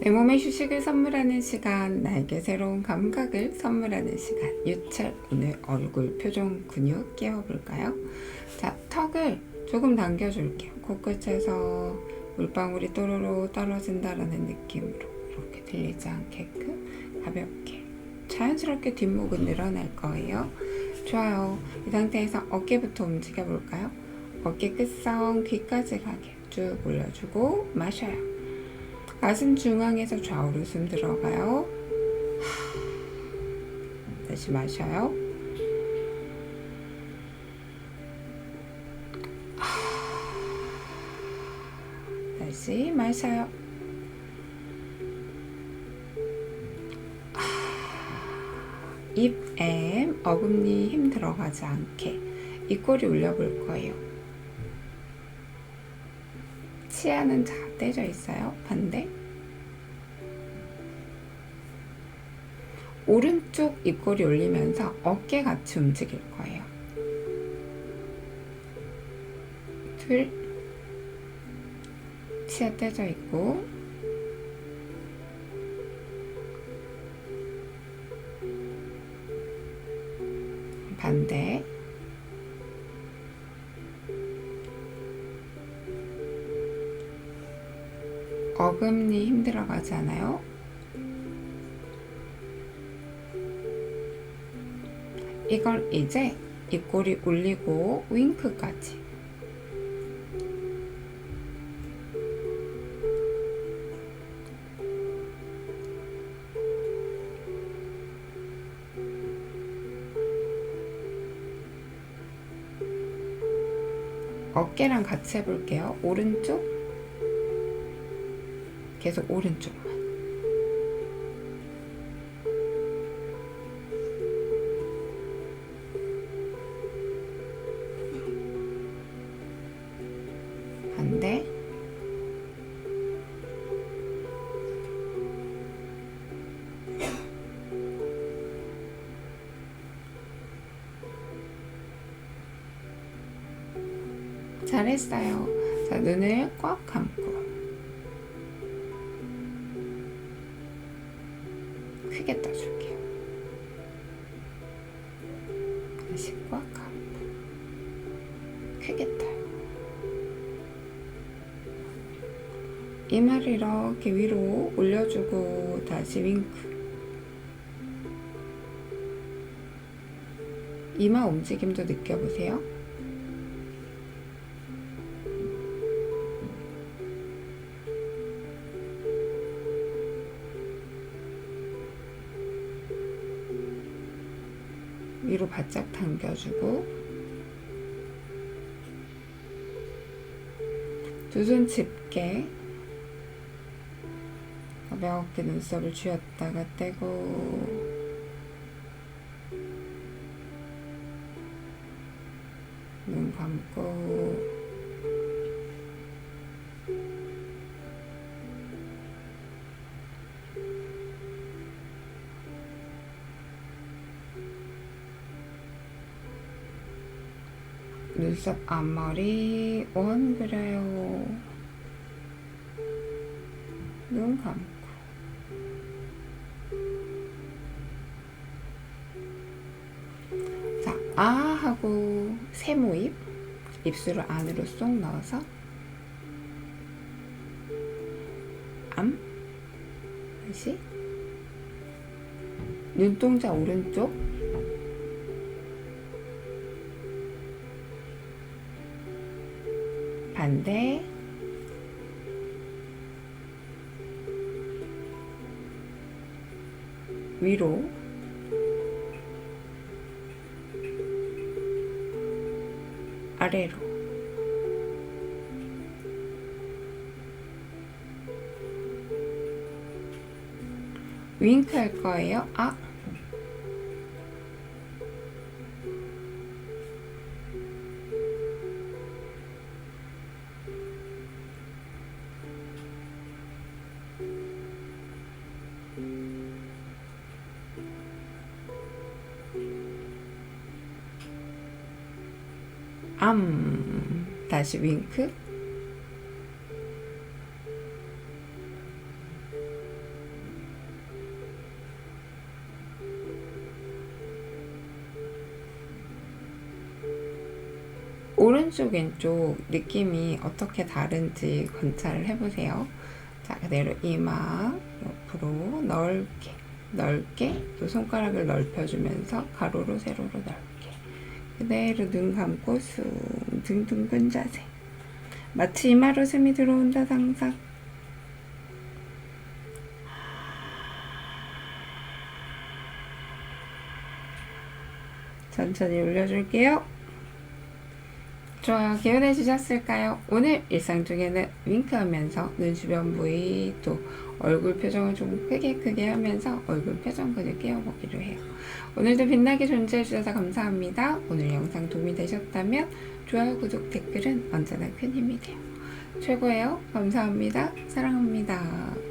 내 몸에 휴식을 선물하는 시간, 나에게 새로운 감각을 선물하는 시간. 유철, 오늘 얼굴, 표정, 근육 깨워볼까요? 자, 턱을 조금 당겨줄게요. 코끝에서 물방울이 또로로 떨어진다라는 느낌으로 이렇게 들리지 않게끔 가볍게 자연스럽게 뒷목은 늘어날 거예요. 좋아요. 이 상태에서 어깨부터 움직여 볼까요? 어깨 끝선 귀까지 가게 쭉 올려주고 마셔요. 가슴 중앙에서 좌우로 숨 들어가요. 하, 다시 마셔요. 하, 다시 마셔요. 하, 입, 엠, 어금니 힘 들어가지 않게 입꼬리 올려볼 거예요. 치아는 다 떼져 있어요. 반대. 오른쪽 입꼬리 올리면서 어깨 같이 움직일 거예요. 둘. 치아 떼져 있고. 반대. 어금니 힘들어 가지 않아요? 이걸 이제 입꼬리 올리고 윙크까지 어깨랑 같이 해볼게요. 오른쪽 계속 오른쪽만. 반대. 잘했어요. 자, 눈을 꽉 감고. 크게 떠줄게요. 꽉 감고. 크게 떠요. 이마를 이렇게 위로 올려주고 다시 윙크. 이마 움직임도 느껴보세요. 위로 바짝 당겨주고 두손 짚게 가볍게 눈썹을 쥐었다가 떼고 눈 감고 눈썹 앞머리 원 그려요. 눈 감고. 자, 아 하고 세모입 입술을 안으로 쏙 넣어서 암 다시 눈동자 오른쪽 반대. 위로. 아래로. 윙크 할 거예요. 아 암. 다시 윙크. 오른쪽 왼쪽 느낌이 어떻게 다른지 관찰을 해보세요. 자 그대로 이마 옆으로 넓게 넓게 또 손가락을 넓혀주면서 가로로 세로로 넓게 그대로 눈 감고 숨 둥둥근 자세 마치 이마로 숨이 들어온다 상상 천천히 올려줄게요. 좋아요. 개운해지셨을까요? 오늘 일상 중에는 윙크하면서 눈 주변 부위 또 얼굴 표정을 좀 크게 크게 하면서 얼굴 표정 근육 깨워보기로 해요. 오늘도 빛나게 존재해 주셔서 감사합니다. 오늘 영상 도움이 되셨다면 좋아요, 구독, 댓글은 언제나 큰 힘이 돼요. 최고예요. 감사합니다. 사랑합니다.